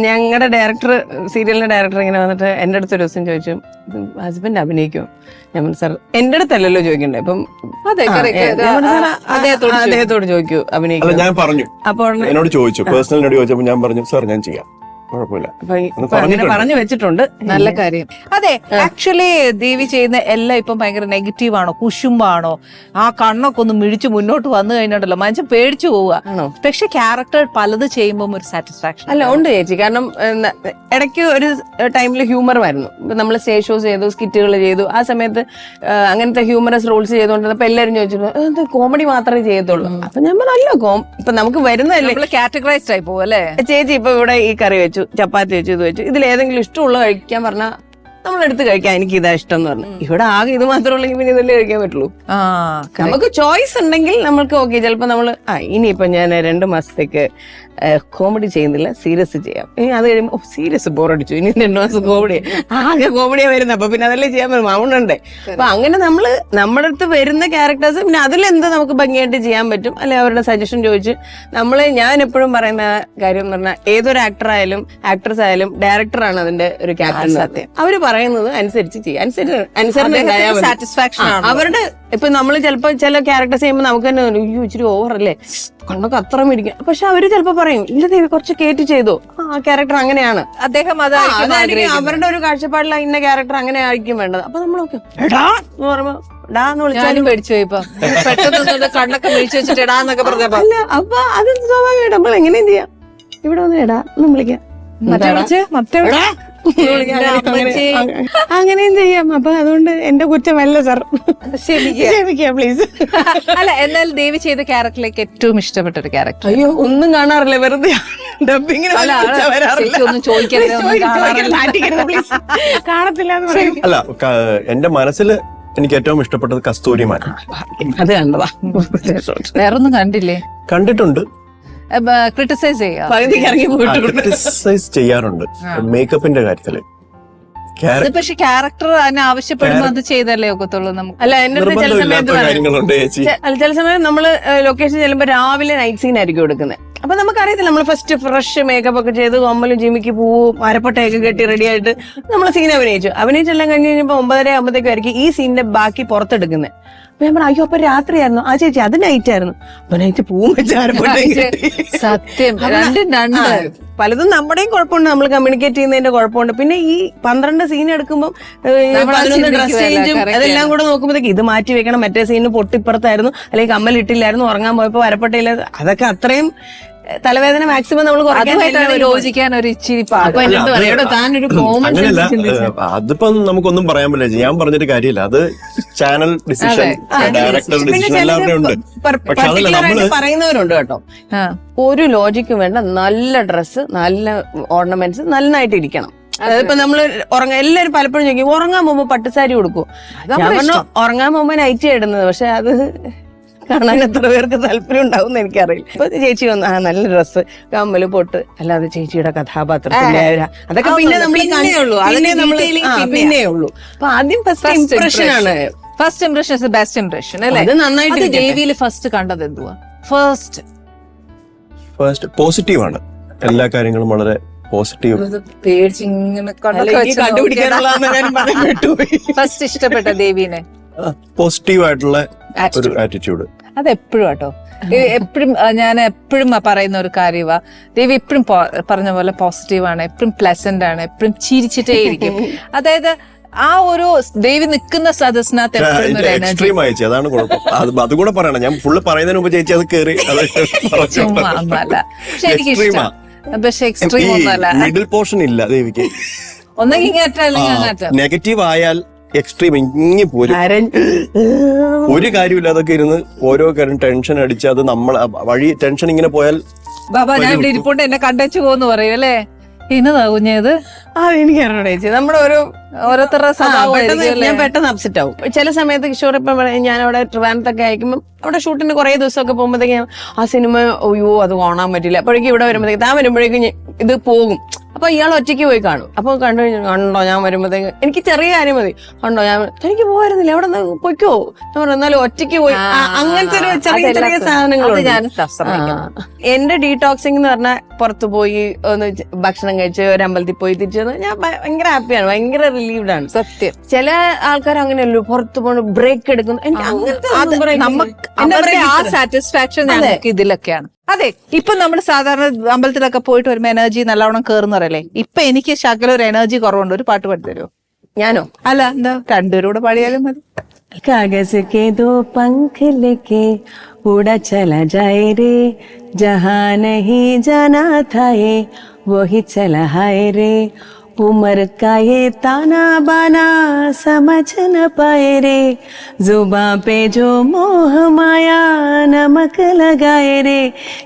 ഞങ്ങളുടെ ഡയറക്ടർ സീരിയലിന്റെ ഡയറക്ടർ ഇങ്ങനെ വന്നിട്ട് എന്റെ അടുത്ത് ഒരു ദിവസം ചോദിച്ചു ഹസ്ബൻഡ് അഭിനയിക്കും ഞാൻ സാർ എന്റെ അടുത്തല്ലല്ലോ ചോദിക്കണ്ടേ? അപ്പം അതെ ആ, correct. ഏ, ഞാൻ പറഞ്ഞു, "സാർ, ആ, അദ്ദേഹത്തോട് ചോദിക്കൂ അഭിനയിക്കും ഞാൻ പറഞ്ഞു. അപ്പോൾ എന്നോട് ചോദിച്ചു. പേഴ്സണലിനോട് ചോദിച്ചപ്പോൾ ഞാൻ പറഞ്ഞു സാർ ഞാൻ ചെയ്യാം. കുഴപ്പമില്ല. പറഞ്ഞു വെച്ചിട്ടുണ്ട്. നല്ല കാര്യം. അതെ ആക്ച്വലി ദേവി ചെയ്യുന്ന എല്ലാം ഇപ്പം ഭയങ്കര നെഗറ്റീവ് ആണോ കുശുമ്പാണോ? ആ കണ്ണൊക്കെ ഒന്ന് മിഴിച്ച് മുന്നോട്ട് വന്നു കഴിഞ്ഞിട്ടല്ലോ മനുഷ്യൻ പേടിച്ചു പോവുക. പക്ഷെ ക്യാരക്ടർ പലത് ചെയ്യുമ്പോൾ ഒരു സാറ്റിസ്ഫാക്ഷൻ അല്ല ഉണ്ട് ചേച്ചി. കാരണം ഇടയ്ക്ക് ഒരു ടൈമിൽ ഹ്യൂമർ വരുന്നു. നമ്മൾ സ്റ്റേജ് ഷോസ് ചെയ്തു സ്കിറ്റുകൾ ചെയ്തു. ആ സമയത്ത് അങ്ങനത്തെ ഹ്യൂമറസ് റോൾസ് ചെയ്തുകൊണ്ടിരുന്നപ്പോ എല്ലാവരും ചോദിച്ചിരുന്നു കോമഡി മാത്രമേ ചെയ്യത്തുള്ളൂ. അപ്പൊ ഞാൻ പറഞ്ഞല്ലോ കോം ഇപ്പൊ നമുക്ക് വരുന്നതല്ലേ? കാറ്റഗറൈസ്ഡ് ആയി പോകും അല്ലേ? ചേച്ചി ഇപ്പൊ ഇവിടെ ഈ കറി വെച്ചു. ചപ്പാത്തി വെച്ചു ഇത് വെച്ചു. ഇതിൽ ഏതെങ്കിലും ഇഷ്ടമുള്ള കഴിക്കാൻ പറഞ്ഞാൽ നമ്മളെടുത്ത് കഴിക്കാം എനിക്ക് ഇതാ ഇഷ്ടം എന്ന് പറഞ്ഞു ഇവിടെ ആകെ ഇത് മാത്രമേ ഉള്ളെങ്കിൽ പിന്നെ ഇതല്ലേ കഴിക്കാൻ പറ്റുള്ളൂ. നമുക്ക് ചോയ്സ് ഉണ്ടെങ്കിൽ നമ്മൾക്ക് ഓക്കെ ചിലപ്പോൾ നമ്മൾ ആ ഇനിയിപ്പോൾ ഞാൻ രണ്ട് മാസത്തേക്ക് കോമഡി ചെയ്യുന്നില്ല സീരിയസ് ചെയ്യാം. ഇനി അത് കഴിയുമ്പോൾ സീരിയസ് ബോറടിച്ചു ഇനി രണ്ട് മാസം കോമഡി ആകെ കോമഡിയാ വരുന്നത് അപ്പൊ പിന്നെ അതല്ലേ ചെയ്യാൻ പറ്റും. മാവുണ്ടേ അപ്പൊ അങ്ങനെ നമ്മൾ നമ്മുടെ അടുത്ത് വരുന്ന ക്യാരക്ടേഴ്സ് പിന്നെ അതിലെന്ത് നമുക്ക് ഭംഗിയായിട്ട് ചെയ്യാൻ പറ്റും? അല്ലെ അവരുടെ സജഷൻ ചോദിച്ച് നമ്മൾ ഞാൻ എപ്പോഴും പറയുന്ന കാര്യം എന്ന് പറഞ്ഞാൽ ഏതൊരു ആക്ടർ ആയാലും ആക്ട്രസ് ആയാലും ഡയറക്ടർ ഡയറക്ടറാണ് അതിന്റെ ഒരു ക്യാപ്റ്റൻ സത്യം. അവർ പറയുന്നത് അനുസരിച്ച് ചെയ്യാം. അനുസരിച്ച് അനുസരണ ഉണ്ടായാൽ സാറ്റിസ്ഫാക്ഷൻ ആണ്. അവരുടെ ഇപ്പൊ നമ്മൾ ചിലപ്പോ ചില ക്യാരക്ടേഴ്സ് ചെയ്യുമ്പോൾ നമുക്ക് തന്നെ അയ്യോ ഇച്ചിരി ഓവർ അല്ലേ? കണ്ടൊക്കെ അത്ര മേടിക്കും. പക്ഷെ അവർ ചിലപ്പോ പറയും ഇല്ല ദേവി കുറച്ച് കേറ്റ് ചെയ്തു. ആ ക്യാരക്ടർ അങ്ങനെയാണ്. അദ്ദേഹം അവരുടെ ഒരു കാഴ്ചപ്പാടിൽ ഇന്ന ക്യാരക്ടർ അങ്ങനെ ആയിരിക്കും വേണ്ടത്. അപ്പൊ നമ്മളൊക്കെ എടാ! എന്ന് പറയുമ്പോ കണ്ണൊക്കെ വെച്ചിട്ട് ഇടാന്നൊക്കെ പറഞ്ഞപ്പോ അല്ല അപ്പൊ അത് സ്വാഭാവികമായിട്ട് നമ്മൾ എങ്ങനെയും ചെയ്യാം? ഇവിടെ വന്ന് എടാ എന്ന് വിളിക്കാം. മറ്റേ വിളിച്ച് മറ്റേ അങ്ങനെയും ചെയ്യാം. അപ്പൊ അതുകൊണ്ട് എന്റെ കുറ്റമല്ല സാർ ക്ഷമിക്കുക. പ്ലീസ് അല്ല എന്നാൽ ദേവി ചെയ്ത ക്യാരക്ടറിലേക്ക് ഏറ്റവും ഇഷ്ടപ്പെട്ട ഒരു ക്യാരക്ടർ. അയ്യോ ഒന്നും കാണാറില്ല. വെറുതെ ഡബിങ്ങിന്. കാണത്തില്ല എന്ന് അല്ല എന്റെ മനസ്സിൽ എനിക്ക് ഏറ്റവും ഇഷ്ടപ്പെട്ടത് കസ്തൂരിമാൻ അത് കണ്ടതാ. വേറൊന്നും കണ്ടില്ലേ? കണ്ടിട്ടുണ്ട്. ക്രിട്ടിസൈസ് ക്രിട്ടിസൈസ് ചെയ്യാറുണ്ട്. മേക്കപ്പിന്റെ കാര്യത്തിൽ. പക്ഷെ ക്യാരക്ടർ അതിനെ ആവശ്യപ്പെടുമ്പോ അത് ചെയ്തല്ലേ ഒക്കത്തുള്ളൂ നമുക്ക്. അല്ല എന്റെ ചില സമയത്ത് കാര്യങ്ങളുണ്ട് അല്ല ചില സമയം നമ്മൾ ലൊക്കേഷൻ ചെല്ലുമ്പോ രാവിലെ നൈറ്റ് സീൻ ആയിരിക്കും എടുക്കുന്നത് അപ്പൊ നമുക്കറിയത്തില്ല നമ്മൾ ഫസ്റ്റ് ഫ്രഷ് മേക്കപ്പ് ഒക്കെ ചെയ്ത് കൊമ്മലും ജിമിക്ക് പോവും അരപ്പട്ടയൊക്കെ കെട്ടി റെഡി ആയിട്ട് നമ്മൾ സീൻ അഭിനയിച്ചു. അഭിനയിച്ചെല്ലാം കഴിഞ്ഞ് കഴിഞ്ഞപ്പോ ഒമ്പതര ആകുമ്പോഴത്തേക്കും ആയിരിക്കും ഈ സീനിന്റെ ബാക്കി പുറത്തെടുക്കുന്നത് ഞാൻ പറഞ്ഞു അയ്യോ അപ്പൊ രാത്രിയായിരുന്നു. ആ ചേച്ചി അത് നൈറ്റ് ആയിരുന്നു. അപ്പൊ നൈറ്റ് പൂവും വെച്ച് സത്യം. അപ്പൊ രണ്ടും രണ്ട് പലതും നമ്മുടെയും കുഴപ്പമുണ്ട്. നമ്മൾ കമ്മ്യൂണിക്കേറ്റ് ചെയ്യുന്നതിന്റെ കുഴപ്പമുണ്ട്. പിന്നെ ഈ പന്ത്രണ്ട് സീൻ എടുക്കുമ്പോൾ പതിനൊന്ന് ഡ്രസ് ചേഞ്ചും അതെല്ലാം കൂടെ നോക്കുമ്പോഴത്തേക്ക് ഇത് മാറ്റി വെക്കണം. മറ്റേ സീനിന് പൊട്ടിപ്പുറത്തായിരുന്നു. അല്ലെങ്കിൽ കമ്മൽ ഇട്ടില്ലായിരുന്നു ഉറങ്ങാൻ പോയപ്പോ വരപ്പെട്ടില്ല. അതൊക്കെ അത്രയും തലവേദന മാക്സിമം നമ്മൾ യോജിക്കാൻ ഒരു ഇച്ചിരി പാട്. അപ്പൊ അല്ല, എന്നോട് അത് പറയും, "എടോ, താനൊരു കോമൺ അങ്ങനെയല്ല ഏഹ്, അതിപ്പം നമുക്കൊന്നും പറയാൻ പറ്റില്ല. ഞാൻ പറഞ്ഞിട്ട് കാര്യമില്ല. അത് ചാനൽ ഡിസിഷൻ ഡയറക്ടർ ഡിസിഷൻ എല്ലാവരുടെയും ഉണ്ട്. പറയുന്നവരുണ്ട് കേട്ടോ. ഒരു ലോജിക്കും വേണ്ട നല്ല ഡ്രസ്സ് നല്ല ഓർണമെന്റ്സ് നന്നായിട്ട് ഇരിക്കണം. അതായത് ഇപ്പൊ നമ്മൾ ഉറങ്ങാൻ എല്ലാരും പലപ്പോഴും ചോദിക്കും ഉറങ്ങാൻ പോകുമ്പോ പട്ടുസാരി കൊടുക്കും ഉറങ്ങാൻ പോകുമ്പോ നൈറ്റ് ഇടുന്നത്. പക്ഷെ അത് കാണാൻ എത്ര പേർക്ക് താല്പര്യം ഉണ്ടാവും എനിക്കറിയില്ല. ഇപ്പൊ ചേച്ചി വന്നു ആ നല്ല ഡ്രസ്സ് കമ്മൽ പൊട്ട്. അല്ലാതെ ചേച്ചിയുടെ കഥാപാത്രത്തിന്റെ അതൊക്കെ പിന്നെ നമ്മൾ പിന്നെ ഉള്ളൂ അപ്പൊ ആദ്യം ഫസ്റ്റ് ഇംപ്രഷൻ ആണ്. First impression is best impression അല്ലേ? അത് നന്നായിട്ട് ദേവിയിൽ ഫസ്റ്റ് കണ്ടത് എന്തുവാ? ഫസ്റ്റ് ഫസ്റ്റ് പോസിറ്റീവ് ആണ്. എല്ലാ കാര്യങ്ങളും വളരെ പോസിറ്റീവ് ഫസ്റ്റ് ഇഷ്ടപ്പെട്ട ദേവീനെ പോസിറ്റീവ് ആയിട്ടുള്ള ഒരു ആറ്റിറ്റ്യൂഡ് അത് എപ്പോഴും കേട്ടോ എപ്പോഴും ഞാൻ എപ്പോഴും പറയുന്ന ഒരു കാര്യമാ ദേവി എപ്പോഴും പറഞ്ഞ പോലെ പോസിറ്റീവ് ആണ് എപ്പോഴും പ്ലസന്റ് ആണ് എപ്പോഴും ചിരിച്ചിട്ടേ ഇരിക്കും. അതായത് ആ ഒരു ദേവി നിൽക്കുന്ന സദസ്സിനകത്ത് എക്സ്ട്രീം അയച്ചു അതാണ് കുഴപ്പം. അത് അതുകൂടെ പറയണം. ഞാൻ ഫുള്ള് പറയുന്നതിന് മുമ്പ് ചേച്ചി അത് കയറി അത് പക്ഷെ എക്സ്ട്രീം ഒന്നല്ല മിഡിൽ പോർഷൻ ഇല്ല ദേവിക്ക്. ഒന്നെങ്കിൽ നെഗറ്റീവ് ആയാൽ എക്സ്ട്രീം ഇങ്ങി പോരും. ഒരു കാര്യമില്ല അതൊക്കെ ഇരുന്ന് ഓരോ കാര്യം ടെൻഷൻ അടിച്ച് അത് നമ്മൾ വഴി ടെൻഷൻ ഇങ്ങനെ പോയാൽ ബാബാ ഞാൻ ഇവിടെ ഇരിപ്പോണ്ട്. എന്നെ കണ്ടച്ചു പോന്ന് പറയും അല്ലേ? എന്നതാ കുഞ്ഞത് ആ എനിക്ക് അറിയണം ചേച്ചി. നമ്മുടെ ഒരു ഓരോരുത്തരുടെ പെട്ടെന്ന് ഞാൻ പെട്ടെന്ന് അപ്സെറ്റ് ആവും. ചില സമയത്ത് കിഷോർ ഇപ്പം പറയും, ഞാൻ അവിടെ ട്രിവാൻഡത്തൊക്കെ അയക്കുമ്പോൾ അവിടെ ഷൂട്ടിന് കുറേ ദിവസമൊക്കെ പോകുമ്പോഴത്തേക്കും ആ സിനിമ അയ്യോ അത് കാണാൻ പറ്റില്ല. അപ്പോഴേക്കും ഇവിടെ വരുമ്പോഴത്തേക്ക് താൻ വരുമ്പോഴേക്കും ഇത് പോകും. അപ്പൊ ഇയാൾ ഒറ്റയ്ക്ക് പോയി കാണും. അപ്പൊ കണ്ടു കഴിഞ്ഞാൽ കണ്ടോ ഞാൻ വരുമ്പോഴത്തേക്ക് എനിക്ക് ചെറിയ കാര്യം മതി. കണ്ടോ ഞാൻ എനിക്ക് പോയിരുന്നില്ല എവിടെ നിന്ന് പൊയ്ക്കോ? ഞാൻ പറഞ്ഞു എന്നാലും ഒറ്റയ്ക്ക് പോയി. അങ്ങനത്തെ ഒരു ചെറിയ ചെറിയ സാധനങ്ങൾ സാധനങ്ങളുണ്ട്. എന്റെ ഡീടോക്സിംഗ് എന്ന് പറഞ്ഞാൽ പുറത്തു പോയി ഒന്ന് ഭക്ഷണം കഴിച്ച് ഒരു അമ്പലത്തിൽ പോയി തിരിച്ചു ഞാൻ ഭയങ്കര ഹാപ്പിയാണ് ഭയങ്കര റിലീവ്ഡ് ആണ്. സത്യം. ചില ആൾക്കാർ അങ്ങനെയല്ലോ പുറത്ത് പോകണം ബ്രേക്ക് എടുക്കുന്നു. എനിക്ക് അങ്ങനത്തെ. സാറ്റിസ്ഫാക്ഷൻ ഇതിലൊക്കെയാണ്. അതെ ഇപ്പൊ നമ്മൾ സാധാരണ അമ്പലത്തിലൊക്കെ പോയിട്ട് വരുമ്പോ എനർജി നല്ലവണ്ണം കേറുന്നവരല്ലേ ഇപ്പൊ എനിക്ക് ശകലം ഒരു എനർജി കുറവുണ്ട് ഒരു പാട്ട് പാടി തരുമോ ഞാനോ അല്ല എന്താ രണ്ടുപേരും കൂടെ പാടിയാലും മതി कागज के दो पंख लेके उड़ा चला जाए रे जहाँ नहीं जाना था ये वही चला है रे उमर का ये ताना बाना समझ न पाए रे जुबा पे जो मोह माया नमक लगाए रे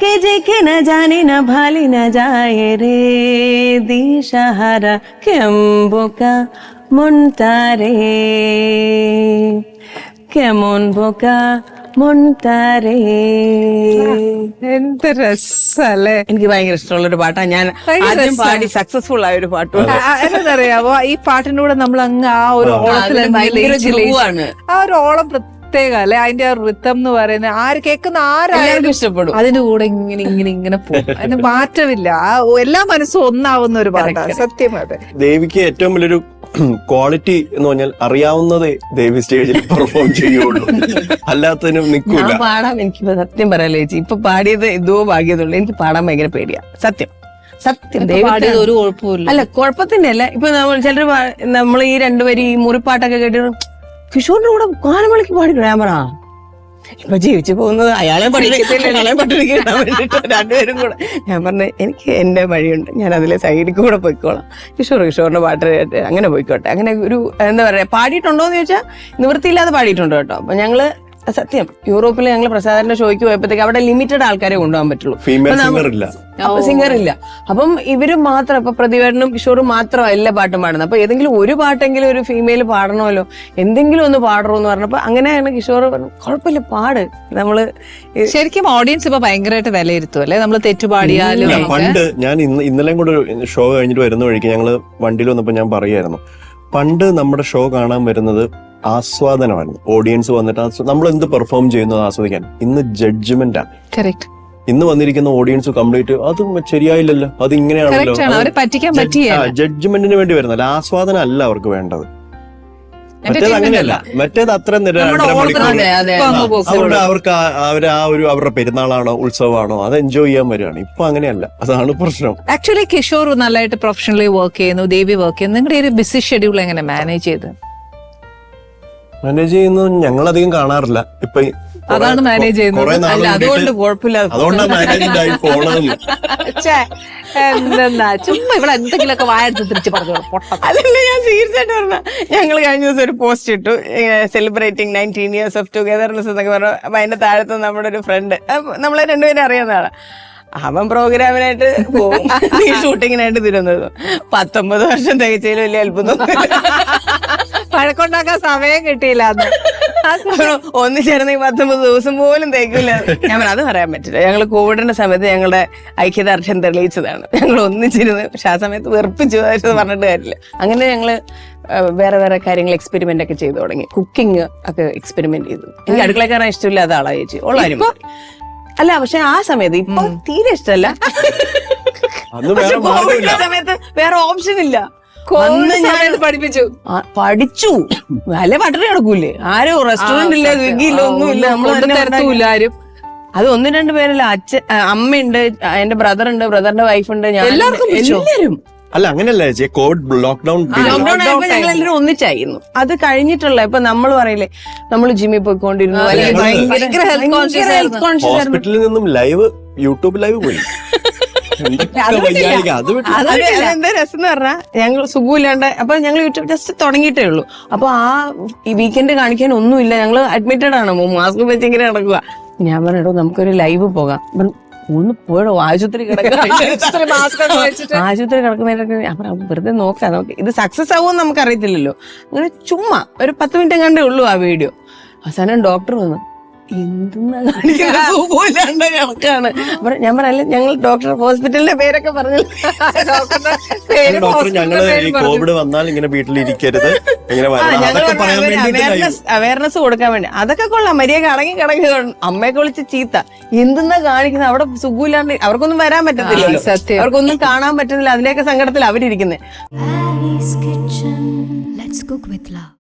के जे के न जाने न भाली न जाए रे দিশাহারা কেম্বোকা মনটা রে কেমন বোকা മുൻതാരേ. എന്ത് രസല്ലേ? എനിക്ക് ഭയങ്കര ഇഷ്ടമുള്ള ഒരു പാട്ടാണ് ഞാൻ ആദ്യം പാടി സക്സസ്ഫുൾ ആയ ഒരു പാട്ട് എന്നറിയാവോ ഈ പാട്ടിന്റെ കൂടെ നമ്മൾ അങ്ങ് ആ ഒരു ഓളത്തിൽ ആ ഒരു ഓളം പ്രത്യേക അല്ലെ അതിന്റെ ആ വൃത്തം എന്ന് പറയുന്നത് ആര് കേൾക്കുന്ന ആരായാലും ഇഷ്ടപ്പെടും. അതിന്റെ കൂടെ ഇങ്ങനെ ഇങ്ങനെ ഇങ്ങനെ പോകും. അതിന് മാറ്റമില്ല. ആ എല്ലാ മനസ്സും ഒന്നാവുന്ന ഒരു പാട്ടാണ് സത്യം അതെ. ദേവിക്ക് ഏറ്റവും വലിയൊരു ക്വാളിറ്റി എന്ന് പറഞ്ഞാൽ അറിയാവുന്നതേ ദേവി സ്റ്റേജിൽ പെർഫോം ചെയ്യുള്ളൂ. അല്ലാത്തതിനും നിൽക്കൂല. പാടാം പാടാൻ എനിക്ക് സത്യം പറയാലേ ചേച്ചി ഇപ്പൊ പാടിയത് എന്തോ ഭാഗ്യതുള്ളൂ. എനിക്ക് പാടാൻ ഭയങ്കര പേടിയാ. സത്യം. സത്യം. പാടിയത് ഒരു കുഴപ്പമില്ല അല്ല കുഴപ്പത്തിന്റെ അല്ല ഇപ്പൊ നമ്മൾ ചിലർ നമ്മൾ ഈ രണ്ടുപേരും ഈ മുറിപ്പാട്ടൊക്കെ കേട്ടിട്ട് കിഷോറിന്റെ കൂടെ ഗാനമേളയ്ക്ക് പാടി ഞാൻ പറ ഇപ്പൊ ജീവിച്ചു പോകുന്നത് അയാളെ പഠിക്കത്തില്ല വേണ്ടിട്ട് രണ്ടുപേരും കൂടെ. ഞാൻ പറഞ്ഞ എനിക്ക് എന്റെ വഴിയുണ്ട്. ഞാൻ അതിലെ സൈഡിൽ കൂടെ പോയിക്കോളാം. കിഷോർ കിഷോറിന്റെ പാട്ട് അങ്ങനെ പോയിക്കോട്ടെ. അങ്ങനെ ഒരു എന്താ പറയാ പാടിയിട്ടുണ്ടോ എന്ന് ചോദിച്ചാൽ നിവൃത്തിയില്ലാതെ പാടിയിട്ടുണ്ട് കേട്ടോ. അപ്പൊ ഞങ്ങൾ സത്യം. യൂറോപ്പിൽ ഞങ്ങൾ പ്രസാദന്റെ ഷോയ്ക്ക് പോയപ്പോഴത്തേക്ക് അവിടെ ലിമിറ്റഡ് ആൾക്കാരെ കൊണ്ടുപോകാൻ പറ്റുള്ളൂ. ഫീമെയിൽ സിംഗർ ഇല്ല. സിംഗർ ഇല്ല. അപ്പം ഇവർ മാത്രം ഇപ്പൊ പ്രതിവേടനും കിഷോറും മാത്രം എല്ലാ പാട്ടും പാടുന്നത്. അപ്പൊ ഏതെങ്കിലും ഒരു പാട്ടെങ്കിലും ഒരു ഫീമെയിൽ പാടണമല്ലോ. എന്തെങ്കിലും ഒന്ന് പാടണോ എന്ന് പറഞ്ഞപ്പോ അങ്ങനെയാണ് കിഷോർ പറഞ്ഞു കുഴപ്പമില്ല പാട്. നമ്മൾ ശരിക്കും ഓഡിയൻസ് ഇപ്പൊ ഭയങ്കരമായിട്ട് വിലയിരുത്തും അല്ലെ? നമ്മൾ തെറ്റുപാടിയാലും പണ്ട് ഞാൻ ഇന്ന് ഇന്നലെയും കൂടെ ഷോ കഴിഞ്ഞിട്ട് വരുന്ന വഴിക്ക് ഞങ്ങൾ വണ്ടിയിൽ വന്നപ്പോ ഞാൻ പറയായിരുന്നു പണ്ട് നമ്മുടെ ഷോ കാണാൻ വരുന്നത് ആസ്വാദനമായിരുന്നു ഓഡിയൻസ് വന്നിട്ട് നമ്മൾ എന്ത് പെർഫോം ചെയ്യുന്നു അത് ആസ്വദിക്കാൻ. ഇന്ന് ജഡ്ജ്മെന്റ് ആണ്. ഇന്ന് വന്നിരിക്കുന്ന ഓഡിയൻസ് കംപ്ലീറ്റ് അത് ശരിയായില്ലല്ലോ. അത് ഇങ്ങനെയാണല്ലോ Correct ആണ്. അവരെ പറ്റിക്കാൻ പറ്റിയ ജഡ്ജ്മെന്റിന് വേണ്ടി വരുന്നല്ല ആസ്വാദനം അല്ല അവർക്ക് വേണ്ടത്. മറ്റേത് അങ്ങനെയല്ല. മറ്റേത് അത്ര അവരുടെ അവർക്ക് അവർ ആ ഒരു അവരുടെ പെരുന്നാളാണോ ഉത്സവമാണോ അത് എൻജോയ് ചെയ്യാൻ വരികയാണ്. ഇപ്പൊ അങ്ങനെയല്ല. അതാണ് പ്രശ്നം. ആക്ച്വലി കിഷോർ നല്ലതായിട്ട് പ്രൊഫഷണലി വർക്ക് ചെയ്യുന്നു ദേവി വർക്ക് ചെയ്യുന്നു. നിങ്ങളുടെ ഒരു ബിസി ഷെഡ്യൂൾ എങ്ങനെ മാനേജ് ചെയ്ത്? മാനേജ് ചെയ്യുന്നത് ഞങ്ങൾ അധികം കാണാറില്ല. ഇപ്പൊ അതാണ് മാനേജ് ചെയ്യുന്നത്. അല്ല അതുകൊണ്ട് കൂടിയിട്ട് കുഴപ്പമില്ലാതെ അതുകൊണ്ടാണ് മാനേജ്മെന്റ് ആയി പോണതെന്ന് എന്തെന്നാ? ചുമ്മാ ഇവിടെ എന്തെങ്കിലുമൊക്കെ വായെടുത്ത് തിരിച്ച് പറഞ്ഞു പൊട്ട അതല്ല ഞാൻ തീർച്ചയായിട്ടും പറഞ്ഞ ഞങ്ങൾ കഴിഞ്ഞ ദിവസം ഒരു പോസ്റ്റ് ഇട്ടു. Celebrating nineteen years of togetherness എന്നൊക്കെ പറഞ്ഞു. അപ്പൊ അതിന്റെ താഴത്ത് നമ്മുടെ ഒരു ഫ്രണ്ട് നമ്മളെ രണ്ടുപേരും ആളാ. അവൻ പ്രോഗ്രാമിനായിട്ട് പോകും ഷൂട്ടിങ്ങിനായിട്ട് തിരുവനന്തപുരം. പത്തൊമ്പത് വർഷം തികച്ചതിൽ വലിയ അത്ഭുതം. വഴക്കുണ്ടാക്കാൻ സമയം കിട്ടിയില്ല അന്ന് ഒന്നിച്ചേർന്ന് ഈ പത്തൊമ്പത് ദിവസം പോലും തേക്കില്ല ഞാൻ അത് പറയാൻ പറ്റില്ല. ഞങ്ങൾ കോവിഡിന്റെ സമയത്ത് ഞങ്ങളുടെ ഐക്യദാർഢ്യം തെളിയിച്ചതാണ്. ഞങ്ങൾ ഒന്നിച്ചിരുന്ന് പക്ഷെ ആ സമയത്ത് വെറുപ്പിച്ചു അത് പറഞ്ഞിട്ട് കാര്യമില്ല. അങ്ങനെ ഞങ്ങൾ വേറെ വേറെ കാര്യങ്ങൾ എക്സ്പെരിമെന്റ് ഒക്കെ ചെയ്തു തുടങ്ങി. കുക്കിംഗ് ഒക്കെ എക്സ്പെരിമെന്റ് ചെയ്തു. എനിക്ക് അടുക്കളക്കാരൻ ഇഷ്ടമില്ല ഇഷ്ടമില്ലാത്ത ആളാ ചേച്ചി. ഉള്ളാരും അല്ല പക്ഷെ ആ സമയത്ത് ഇപ്പൊ തീരെ ഇഷ്ടമല്ല. അന്ന് വേറെ മാർഗമില്ല. സമയത്ത് വേറെ ഓപ്ഷൻ ഇല്ല. കോവിഡ് അന്ന് ഞാൻ പഠിപ്പിച്ചു. പഠിച്ചു. നല്ല പട്ടിണി കിടക്കൂലേ? ആരും റെസ്റ്റോറന്റ് ഇല്ല സ്വിഗ്ഗി ഇല്ല ഒന്നുമില്ല നമ്മൾ തരത്തുമില്ല ആരും. അത് ഒന്നും രണ്ടു പേരല്ല. അച്ഛൻ അമ്മയുണ്ട് എന്റെ ബ്രദർ ഉണ്ട് ബ്രദറിന്റെ വൈഫ് ഉണ്ട്. ഞാൻ? എല്ലാരും അല്ല അങ്ങനെയല്ല ചേച്ചി? കോവിഡ് ലോക്ക്ഡൌൺ ലോക്ക്ഡൌൺ ആയപ്പോ ഞങ്ങൾ എല്ലാവരും ഒന്നിച്ചായിരുന്നു. അത് കഴിഞ്ഞിട്ടുള്ള ഇപ്പൊ നമ്മൾ പറയില്ലേ നമ്മൾ ജിമ്മിൽ പോയിക്കൊണ്ടിരുന്നു. ഹോസ്പിറ്റലിൽ നിന്നും ലൈവ് യൂട്യൂബ് ലൈവ് പോയി. അത് രസം എന്ന് പറഞ്ഞാൽ ഞങ്ങൾ സുഖമില്ലാണ്ട് അപ്പൊ ഞങ്ങൾ യൂട്യൂബ് ജസ്റ്റ് തുടങ്ങിയിട്ടേ ഉള്ളൂ. അപ്പൊ ആ ഈ വീക്കെൻഡ് കാണിക്കാൻ ഒന്നുമില്ല. ഞങ്ങൾ അഡ്മിറ്റഡ് ആണ്. മാസ്ക് വെച്ച് ഇങ്ങനെ നടക്കുക. ഞാൻ പറഞ്ഞോ നമുക്കൊരു ലൈവ് പോകാം. ഒന്ന് പോയോ ആശുപത്രി. ആശുപത്രി കിടക്കുന്നതിനൊക്കെ വെറുതെ നോക്കാം നമുക്ക് ഇത് സക്സസ് ആവുമെന്ന് നമുക്ക് അറിയത്തില്ലല്ലോ അങ്ങനെ ചുമ്മാ ഒരു പത്ത് മിനിറ്റ് കണ്ടേ ഉള്ളൂ ആ വീഡിയോ അവസാനം ഡോക്ടർ വന്നു. എന്തെന്നാ കാണിക്കുന്നത്? അപ്പൊ ഞാൻ പറയല്ലേ ഞങ്ങൾ ഡോക്ടർ ഹോസ്പിറ്റലിന്റെ പേരൊക്കെ പറഞ്ഞു ഡോക്ടർ ഞങ്ങൾ ഞങ്ങൾ ഈ കോവിഡ് വന്നാൽ ഇങ്ങനെ വീട്ടിലിരിക്കരുത്. ഇങ്ങനെ വേണ്ടിയിട്ടില്ല അവയർനെസ് കൊടുക്കാൻ വേണ്ടി. അതൊക്കെ കൊള്ളാം. മര്യാദ അടങ്ങി കിടങ്ങി അമ്മയൊക്കെ വിളിച്ച് ചീത്ത. എന്തെന്നാ കാണിക്കുന്നത്? അവിടെ സുഖമില്ലാണ്ട് അവർക്കൊന്നും വരാൻ പറ്റത്തില്ല. സത്യം. അവർക്കൊന്നും കാണാൻ പറ്റുന്നില്ല അതിന്റെയൊക്കെ സങ്കടത്തിൽ അവരിരിക്കുന്നത് Let's cook with love.